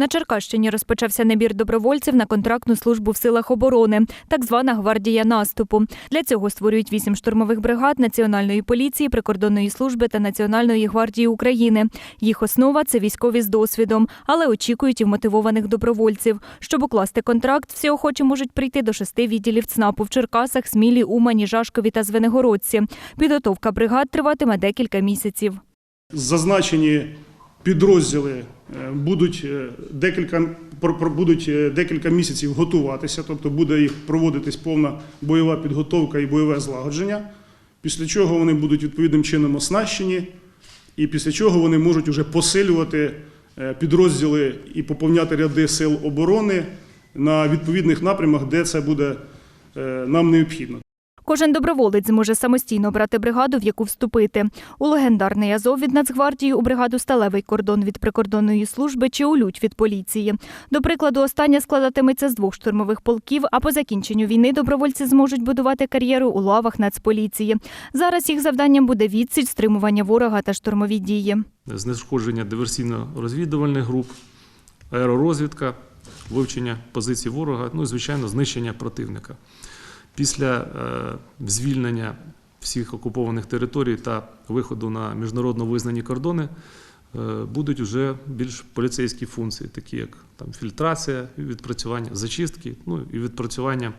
На Черкащині розпочався набір добровольців на контрактну службу в силах оборони, так звана гвардія наступу. Для цього створюють вісім штурмових бригад Національної поліції, прикордонної служби та Національної гвардії України. Їх основа це військові з досвідом, але очікують і вмотивованих добровольців. Щоб укласти контракт, всі охочі можуть прийти до шести відділів ЦНАПу в Черкасах, Смілі, Умані, Жашкові та Звенигородці. Підготовка бригад триватиме декілька місяців. Зазначені підрозділи е, будуть е, декілька будуть е, декілька місяців готуватися, тобто буде їх проводитись повна бойова підготовка і бойове злагодження. Після чого вони будуть відповідним чином оснащені, і після чого вони можуть уже посилювати підрозділи і поповняти ряди сил оборони на відповідних напрямах, де це буде нам необхідно. Кожен доброволець зможе самостійно обрати бригаду, в яку вступити. У легендарний Азов від Нацгвардії у бригаду Сталевий кордон від прикордонної служби чи у лють від поліції. До прикладу, остання складатиметься з двох штурмових полків. А по закінченню війни добровольці зможуть будувати кар'єру у лавах Нацполіції. Зараз їх завданням буде відсіч, стримування ворога та штурмові дії. знешкодження диверсійно-розвідувальних груп, аеророзвідка, вивчення позицій ворога, ну і звичайно знищення противника. Після е, звільнення всіх окупованих територій та виходу на міжнародно визнані кордони е, будуть вже більш поліцейські функції, такі як там фільтрація, відпрацювання, зачистки, ну і відпрацювання